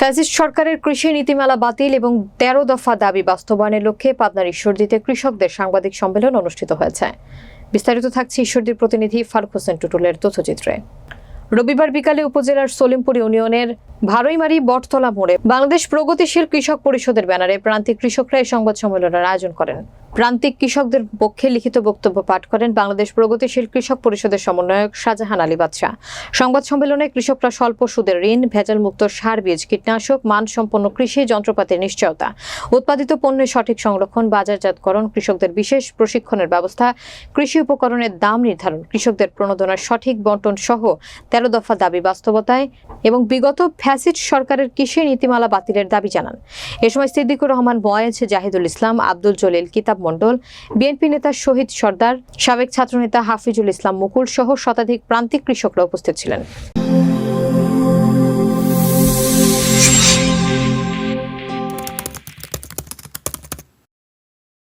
Fascist সরকারের কৃষি নীতিমালা বাতিল এবং তেরো দফা দাবি বাস্তবায়নের লক্ষ্যে পাবনার ঈশ্বরদীতে কৃষকদের সাংবাদিক সম্মেলন অনুষ্ঠিত হয়েছে। বিস্তারিত থাকছে ঈশ্বরদীর প্রতিনিধি ফারুক হোসেন টুটুলের তথ্যচিত্রে। রবিবার বিকালে উপজেলার সলিমপুর ইউনিয়নের ভারইমারি বটতলা মোড়ে বাংলাদেশ প্রগতিশীল কৃষক পরিষদের ব্যানারে প্রান্তিক কৃষকরা এই সংবাদ সম্মেলনের আয়োজন করেন। প্রান্তিক কৃষকদের পক্ষে লিখিত বক্তব্য পাঠ করেন বাংলাদেশ প্রগতিশীল কৃষক পরিষদের সমন্বয়ক শাহজাহান আলী বাদশাহ। সংবাদ সম্মেলনে কৃষকরা স্বল্প সুদের ঋণ ভেজাল মুক্ত সার, বীজ, কীটনাশক, মানসম্পন্ন কৃষি, যন্ত্রপাতির নিশ্চয়তা, উৎপাদিত পণ্যের সঠিক সংরক্ষণ, বাজারজাতকরণ, কৃষকদের বিশেষ প্রশিক্ষণের ব্যবস্থা, কৃষি উপকরণের দাম নির্ধারণ, কৃষকদের প্রণোদনার সঠিক বন্টন সহ তেরো দফা দাবি বাস্তবতায় এবং বিগত ফ্যাসিড সরকারের কৃষি নীতিমালা বাতিলের দাবি জানান। এ সময় সিদ্দিকুর রহমান বয়েজ, জাহিদুল ইসলাম, আব্দুল জলিল, কিতাব মণ্ডল বিএনপি নেতা শহীদ সর্দার, সাবেক ছাত্রনেতা হাফিজুল ইসলাম মুকুল সহ শতাধিক প্রান্তিক কৃষকরা উপস্থিত ছিলেন।